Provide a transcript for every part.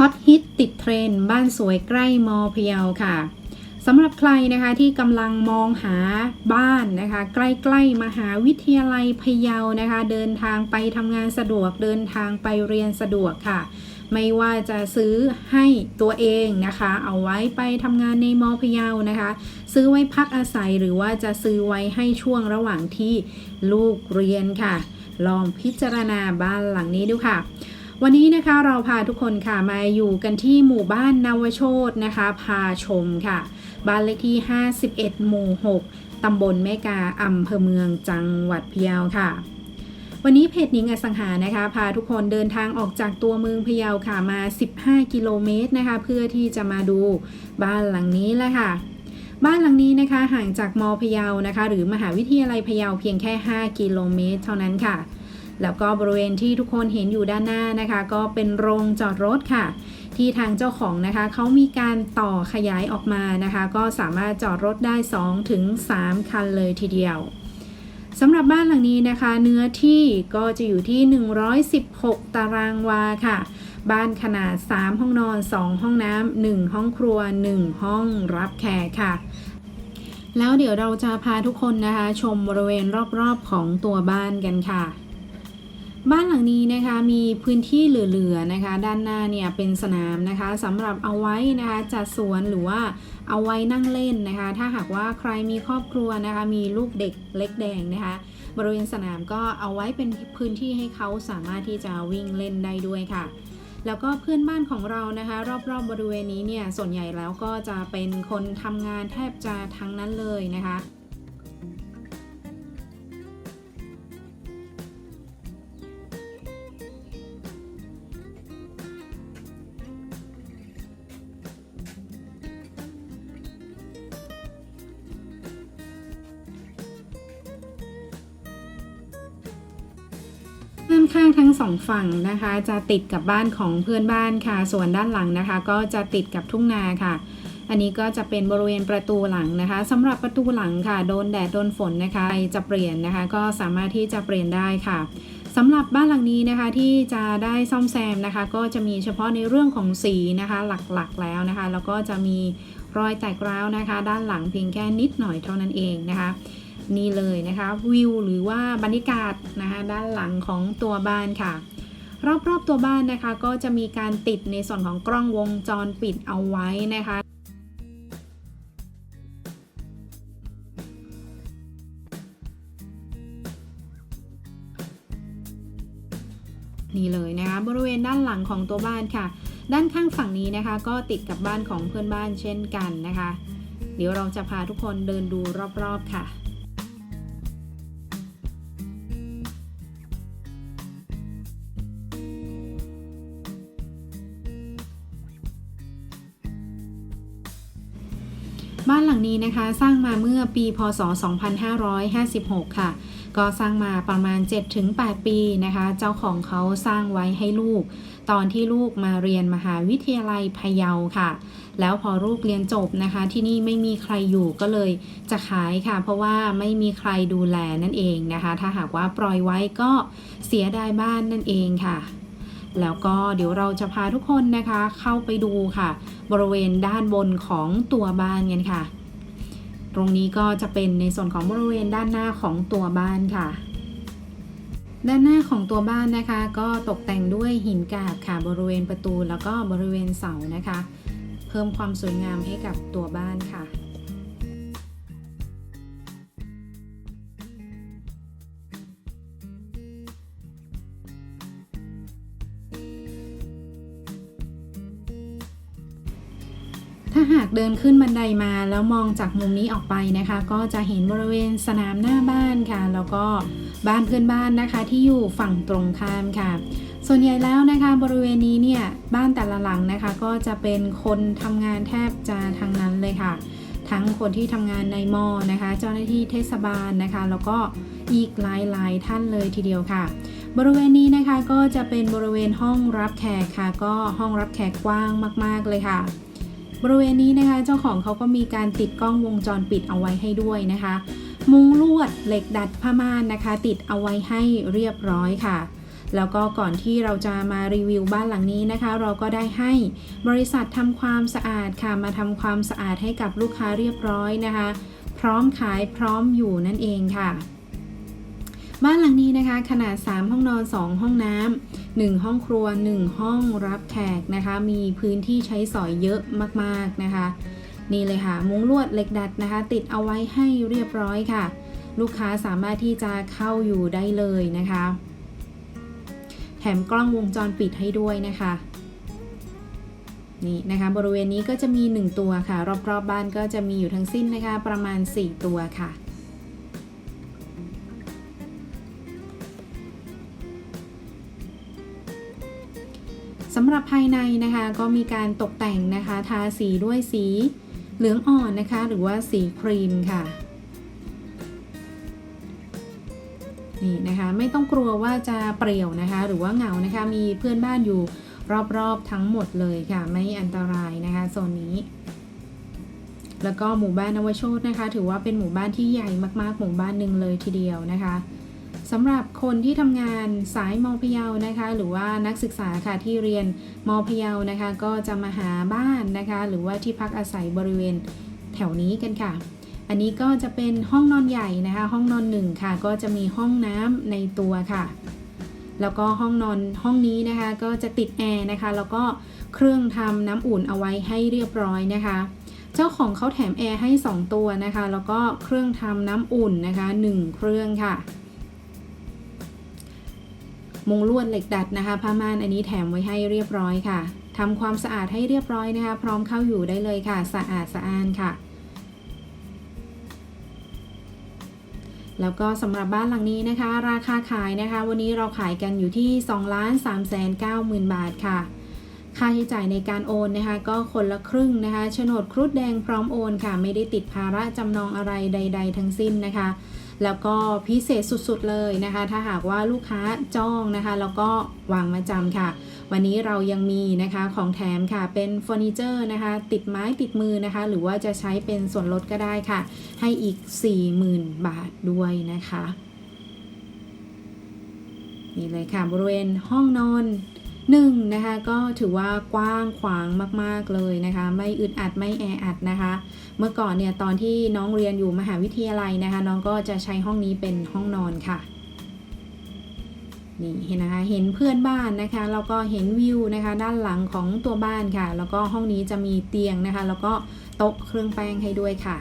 ฮอตฮิตติดเทรนบ้านสวยใกล้มอพะเยาค่ะสำหรับใครนะคะที่กำลังมองหาบ้านนะคะ ใกล้ๆมหาวิทยาลัยพะเยานะคะ เดินทางไปทำงานสะดวกเดินทางไปเรียนสะดวกค่ะ ไม่ว่าจะซื้อให้ตัวเองนะคะ เอาไว้ไปทำงานในมอพะเยานะคะ ซื้อไว้พักอาศัยหรือว่าจะซื้อไว้ให้ช่วงระหว่างที่ลูกเรียนค่ะ ลองพิจารณาบ้านหลังนี้ดูค่ะ วันนี้นะคะเราพาทุกคนค่ะมาอยู่กันที่หมู่บ้านนวโชตนะคะ พาชมค่ะ บ้านเลขที่ 51 หมู่ 6 ตำบลแม่กาอำเภอเมืองจังหวัดพะเยาค่ะ วันนี้เพจหนิงอสังหานะคะ พาทุกคนเดินทางออกจากตัวเมืองพะเยาค่ะมา 15 กิโลเมตรนะคะ เพื่อที่จะมาดูบ้านหลังนี้แหละค่ะบ้านหลังนี้นะคะห่างจากมพะเยานะคะ หรือมหาวิทยาลัยพะเยาเพียงแค่ 5 กิโลเมตร เท่านั้นค่ะ แล้วก็บริเวณที่ทุกคนเห็นอยู่ด้านหน้านะคะ ก็เป็นโรงจอดรถค่ะ ที่ทางเจ้าของนะคะเขามีการต่อขยายออกมานะคะ ก็สามารถจอดรถได้2ถึง3คันเลยทีเดียวสำหรับบ้านหลังนี้นะคะ เนื้อที่ก็จะอยู่ที่ 116 ตารางวาค่ะ บ้านขนาด 3 ห้องนอน 2 ห้องน้ำ1ห้องครัว 1 ห้องรับแขกค่ะ แล้วเดี๋ยวเราจะพาทุกคนนะคะ ชมบริเวณรอบๆของตัวบ้านกันค่ะ บ้านหลังนี้นะคะมีพื้นที่เหลือๆนะคะ ด้านหน้าเนี่ยเป็นสนามนะคะสำหรับเอาไว้นะคะจัดสวนหรือว่าเอาไว้นั่งเล่นนะคะ ถ้าหากว่าใครมีครอบครัวนะคะ มีลูกเด็กเล็กแดงนะคะ บริเวณสนามก็เอาไว้เป็นพื้นที่ให้เขาสามารถที่จะวิ่งเล่นได้ด้วยค่ะ แล้วก็เพื่อนบ้านของเรานะคะ รอบๆบบริเวณนี้เนี่ยส่วนใหญ่แล้วก็จะเป็นคนทำงานแทบจะทั้งนั้นเลยนะคะ ข้างทั้งสองฝั่งนะคะ จะติดกับบ้านของเพื่อนบ้านค่ะ ส่วนด้านหลังนะคะ ก็จะติดกับทุ่งนาค่ะ อันนี้ก็จะเป็นบริเวณประตูหลังนะคะสำหรับประตูหลังค่ะ โดนแดดโดนฝนนะคะจะเปลี่ยนนะคะ ก็สามารถที่จะเปลี่ยนได้ค่ะสำหรับบ้านหลังนี้นะคะที่จะได้ซ่อมแซมนะคะ ก็จะมีเฉพาะในเรื่องของสีนะคะหลักๆแล้วนะคะ แล้วก็จะมีรอยแตกร้าวนะคะ ด้านหลังเพียงแค่นิดหน่อยเท่านั้นเองนะคะ นี่เลยนะคะวิวหรือว่าบรรยากาศนะคะด้านหลังของตัวบ้านค่ะ รอบๆตัวบ้านนะคะ ก็จะมีการติดในส่วนของกล้องวงจรปิดเอาไว้นะคะนี่เลยนะคะบริเวณด้านหลังของตัวบ้านค่ะ ด้านข้างฝั่งนี้นะคะ ก็ติดกับบ้านของเพื่อนบ้านเช่นกันนะคะ เดี๋ยวเราจะพาทุกคนเดินดูรอบๆค่ะ บ้านหลังนี้นะคะ สร้างมาเมื่อปีพศ 2556 ค่ะ ก็สร้างมาประมาณ 7-8 ปีนะคะ เจ้าของเขาสร้างไว้ให้ลูก ตอนที่ลูกมาเรียนมหาวิทยาลัยพะเยาค่ะ แล้วพอลูกเรียนจบนะคะ ที่นี่ไม่มีใครอยู่ก็เลยจะขายค่ะ เพราะว่าไม่มีใครดูแลนั่นเองนะคะ ถ้าหากว่าปล่อยไว้ก็เสียดายบ้านนั่นเองค่ะ แล้วก็เดี๋ยวเราจะพาทุกคนนะคะเข้าไปดูค่ะ บริเวณด้านบนของตัวบ้านกันค่ะ ตรงนี้ก็จะเป็นในส่วนของบริเวณด้านหน้าของตัวบ้านค่ะ ด้านหน้าของตัวบ้านนะคะ ก็ตกแต่งด้วยหินกาบค่ะ บริเวณประตูแล้วก็บริเวณเสานะคะ เพิ่มความสวยงามให้กับตัวบ้านค่ะากเดินขึ้นบันไดมาแล้วมองจากมุมนี้ออกไปนะคะ ก็จะเห็นบริเวณสนามหน้าบ้านค่ะ แล้วก็บ้านเพื่อนบ้านนะคะที่อยู่ฝั่งตรงข้ามค่ะ ส่วนใหญ่แล้วนะคะบริเวณนี้เนี่ยบ้านแต่ละหลังนะคะก็จะเป็นคนทำงานแทบจะทั้งนั้นเลยค่ะ ทั้งคนที่ทำงานในมอนะคะ เจ้าหน้าที่เทศบาลนะคะ แล้วก็อีกหลายๆท่านเลยทีเดียวค่ะบริเวณนี้นะคะก็จะเป็นบริเวณห้องรับแขกค่ะ ก็ห้องรับแขกกว้างมาก ๆ เลยค่ะ บริเวณนี้นะคะ เจ้าของเขาก็มีการติดกล้องวงจรปิดเอาไว้ให้ด้วยนะคะ มุงลวดเหล็กดัดผ้าม่านนะคะ ติดเอาไว้ให้เรียบร้อยค่ะ แล้วก็ก่อนที่เราจะมารีวิวบ้านหลังนี้นะคะ เราก็ได้ให้บริษัททำความสะอาดค่ะ มาทำความสะอาดให้กับลูกค้าเรียบร้อยนะคะ พร้อมขายพร้อมอยู่นั่นเองค่ะ บ้านหลังนี้นะคะ ขนาด 3 ห้องนอน 2 ห้องน้ำ1 ห้องครัว 1 ห้องรับแขกนะคะ มีพื้นที่ใช้สอยเยอะมากๆนะคะ นี่เลยค่ะ มุ้งลวดเหล็กดัดนะคะ ติดเอาไว้ให้เรียบร้อยค่ะ ลูกค้าสามารถที่จะเข้าอยู่ได้เลยนะคะ แถมกล้องวงจรปิดให้ด้วยนะคะนี่นะคะ บริเวณนี้ก็จะมี 1 ตัวค่ะ รอบๆบบ้านก็จะมีอยู่ทั้งสิ้นนะคะ ประมาณ 4 ตัวค่ะ สำหรับภายในนะคะก็มีการตกแต่งนะคะ ทาสีด้วยสีเหลืองอ่อนนะคะ หรือว่าสีครีมค่ะนี่นะคะ ไม่ต้องกลัวว่าจะเปรี่ยวนะคะ หรือว่าเหงานะคะ มีเพื่อนบ้านอยู่รอบๆทั้งหมดเลยค่ะ ไม่อันตรายนะคะโซนนี้ แล้วก็หมู่บ้านนวโชตนะคะ ถือว่าเป็นหมู่บ้านที่ใหญ่มากๆ หมู่บ้านหนึ่งเลยทีเดียวนะคะ สำหรับคนที่ทำงานสายมอพยานะคะ หรือว่านักศึกษาค่ะที่เรียนมอพยานะคะ ก็จะมาหาบ้านนะคะ หรือว่าที่พักอาศัยบริเวณแถวนี้กันค่ะ อันนี้ก็จะเป็นห้องนอนใหญ่นะคะ ห้องนอนหนึ่งค่ะ ก็จะมีห้องน้ำในตัวค่ะ แล้วก็ห้องนอนห้องนี้นะคะ ก็จะติดแอร์นะคะ แล้วก็เครื่องทำน้ำอุ่นเอาไว้ให้เรียบร้อยนะคะเจ้าของเขาแถมแอร์ให้ 2 ตัวนะคะ แล้วก็เครื่องทำน้ำอุ่นนะคะ 1 เครื่องค่ะ มุงลวดเหล็กดัดนะคะ ผ้าม่านอันนี้แถมไว้ให้เรียบร้อยค่ะทำความสะอาดให้เรียบร้อยนะคะ พร้อมเข้าอยู่ได้เลยค่ะ สะอาดสะอ้านค่ะ แล้วก็สำหรับบ้านหลังนี้นะคะ ราคาขายนะคะ วันนี้เราขายกันอยู่ที่2ล้าน3แสน9หมื่นบาทค่ะค่าใช้จ่ายในการโอนนะคะ ก็คนละครึ่งนะคะโฉนดครุฑแดงพร้อมโอนค่ะ ไม่ได้ติดภาระจำนองอะไรใด ๆ ทั้งสิ้นนะคะ แล้วก็พิเศษสุดๆเลยนะคะ ถ้าหากว่าลูกค้าจองนะคะ แล้วก็วางมาจำค่ะ วันนี้เรายังมีนะคะของแถมค่ะ เป็นเฟอร์นิเจอร์นะคะ ติดไม้ติดมือนะคะ หรือว่าจะใช้เป็นส่วนลดก็ได้ค่ะ ให้อีก 40,000 บาทด้วยนะคะ นี่เลยค่ะบริเวณห้องนอน หนึ่งนะคะก็ถือว่ากว้างขวางมากๆเลยนะคะ ไม่อึดอัดไม่แออัดนะคะ เมื่อก่อนเนี่ยตอนที่น้องเรียนอยู่มหาวิทยาลัยนะคะ น้องก็จะใช้ห้องนี้เป็นห้องนอนค่ะนี่เห็นนะคะเห็นเพื่อนบ้านนะคะแล้วก็เห็นวิวนะคะ ด้านหลังของตัวบ้านค่ะ แล้วก็ห้องนี้จะมีเตียงนะคะ แล้วก็โต๊ะเครื่องแป้งให้ด้วยค่ะ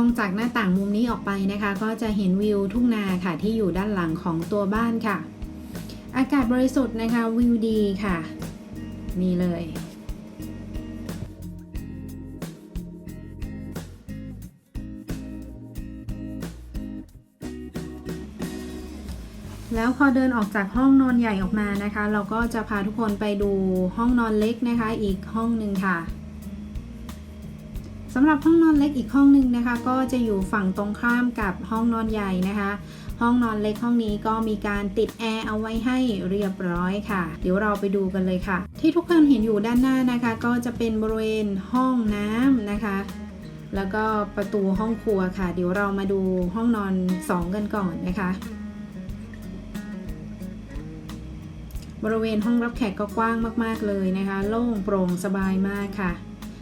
มองจากหน้าต่างมุมนี้ออกไปนะคะ ก็จะเห็นวิวทุ่งนาค่ะที่อยู่ด้านหลังของตัวบ้านค่ะ อากาศบริสุทธิ์นะคะวิวดีค่ะ นี่เลยแล้วพอเดินออกจากห้องนอนใหญ่ออกมานะคะ เราก็จะพาทุกคนไปดูห้องนอนเล็กนะคะ อีกห้องหนึ่งค่ะำหรับห้องนอนเล็กอีกห้องหนึ่งนะคะ ก็จะอยู่ฝั่งตรงข้ามกับห้องนอนใหญ่นะคะ ห้องนอนเล็กห้องนี้ก็มีการติดแอร์เอาไว้ให้เรียบร้อยค่ะ เดี๋ยวเราไปดูกันเลยค่ะ ที่ทุกคนเห็นอยู่ด้านหน้านะคะ ก็จะเป็นบริเวณห้องน้ำนะคะแล้วก็ประตูห้องครัวค่ะ เดี๋ยวเรามาดูห้องนอน 2 กันก่อนนะคะ บริเวณห้องรับแขกก็กว้างมาก ๆ เลยนะคะ โล่งโปร่งสบายมากค่ะ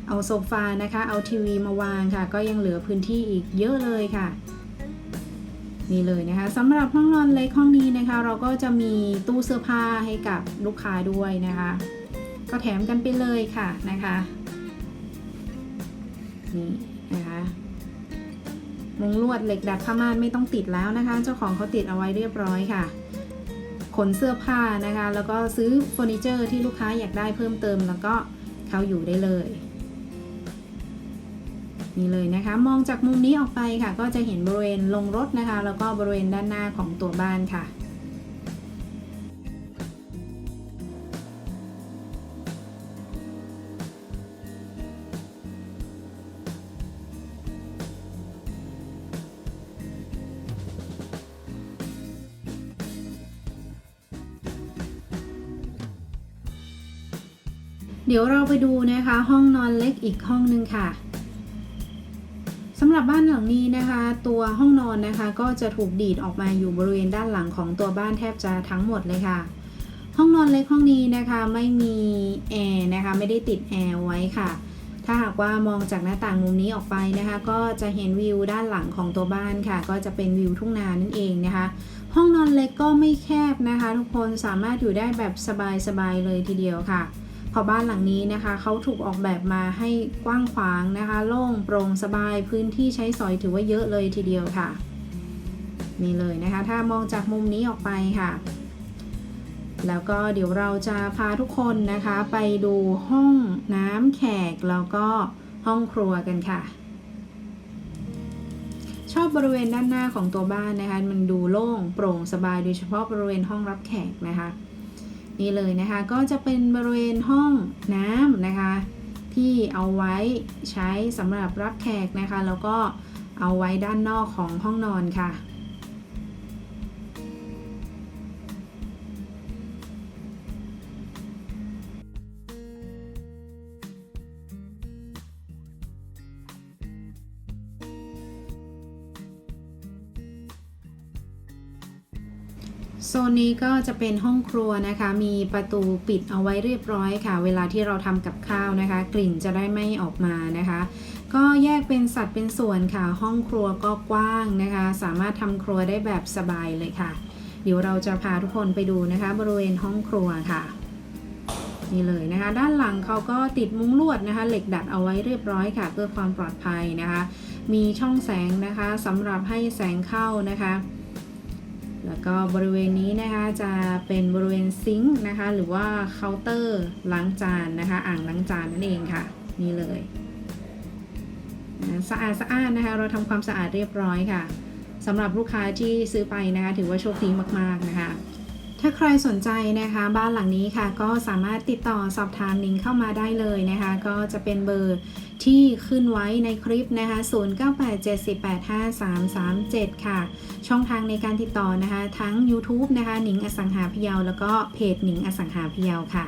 เอาโซฟานะคะ เอาทีวีมาวางค่ะ ก็ยังเหลือพื้นที่อีกเยอะเลยค่ะนี่เลยนะคะสำหรับห้องนอนเล็กห้องนี้นะคะ เราก็จะมีตู้เสื้อผ้าให้กับลูกค้าด้วยนะคะ ก็แถมกันไปเลยค่ะนะคะนี่นะคะมุงลวดเหล็กดัดผ้าม่านไม่ต้องติดแล้วนะคะ เจ้าของเขาติดเอาไว้เรียบร้อยค่ะ ขนเสื้อผ้านะคะ แล้วก็ซื้อเฟอร์นิเจอร์ที่ลูกค้าอยากได้เพิ่มเติมแล้วก็เข้าอยู่ได้เลย นี่เลยนะคะ มองจากมุมนี้ออกไปค่ะ ก็จะเห็นบริเวณลงรถนะคะ แล้วก็บริเวณด้านหน้าของตัวบ้านค่ะเดี๋ยวเราไปดูนะคะ ห้องนอนเล็กอีกห้องหนึ่งค่ะ หรับบ้านหลังนี้นะคะ ตัวห้องนอนนะคะก็จะถูกดีดออกมาอยู่บริเวณด้านหลังของตัวบ้านแทบจะทั้งหมดเลยค่ะ ห้องนอนเล็กห้องนี้นะคะไม่มีแอร์นะคะไม่ได้ติดแอร์ไว้ค่ะ ถ้าหากว่ามองจากหน้าต่างมุมนี้ออกไปนะคะ ก็จะเห็นวิวด้านหลังของตัวบ้านค่ะ ก็จะเป็นวิวทุ่งนานั่นเองนะคะ ห้องนอนเล็กก็ไม่แคบนะคะ ทุกคนสามารถอยู่ได้แบบสบายๆเลยทีเดียวค่ะ พราะบ้านหลังนี้นะคะเขาถูกออกแบบมาให้กว้างขวางนะคะ โล่งโปร่งสบายพื้นที่ใช้สอยถือว่าเยอะเลยทีเดียวค่ะ นี่เลยนะคะ ถ้ามองจากมุมนี้ออกไปค่ะ แล้วก็เดี๋ยวเราจะพาทุกคนนะคะ ไปดูห้องน้ำแขกแล้วก็ห้องครัวกันค่ะ ชอบบริเวณด้านหน้าของตัวบ้านนะคะ มันดูโล่งโปร่งสบายโดยเฉพาะบริเวณห้องรับแขกนะคะ นี่เลยนะคะก็จะเป็นบริเวณห้องน้ำนะคะ ที่เอาไว้ใช้สำหรับรับแขกนะคะ แล้วก็เอาไว้ด้านนอกของห้องนอนค่ะ นี้ก็จะเป็นห้องครัวนะคะ มีประตูปิดเอาไว้เรียบร้อยค่ะ เวลาที่เราทำกับข้าวนะคะ กลิ่นจะได้ไม่ออกมานะคะ ก็แยกเป็นสัดเป็นส่วนค่ะ ห้องครัวก็กว้างนะคะ สามารถทำครัวได้แบบสบายเลยค่ะ เดี๋ยวเราจะพาทุกคนไปดูนะคะ บริเวณห้องครัวค่ะนี่เลยนะคะ ด้านหลังเขาก็ติดมุ้งลวดนะคะ เหล็กดัดเอาไว้เรียบร้อยค่ะ เพื่อความปลอดภัยนะคะ มีช่องแสงนะคะสำหรับให้แสงเข้านะคะ แล้วก็บริเวณนี้นะคะจะเป็นบริเวณซิงค์นะคะ หรือว่าเคาน์เตอร์ล้างจานนะคะ อ่างล้างจานนั่นเองค่ะ นี่เลยสะอาดสะอาดนะคะ เราทำความสะอาดเรียบร้อยค่ะสำหรับลูกค้าที่ซื้อไปนะคะ ถือว่าโชคดีมากๆนะคะ ถ้าใครสนใจนะคะ บ้านหลังนี้ค่ะก็สามารถติดต่อสอบถามนิงเข้ามาได้เลยนะคะ ก็จะเป็นเบอร์ที่ขึ้นไว้ในคลิปนะคะ 0987485337 ค่ะ ช่องทางในการติดต่อนะคะ ทั้ง YouTube นะคะหนิงอสังหาพยาวแล้วก็เพจหนิงอสังหาพยาวค่ะ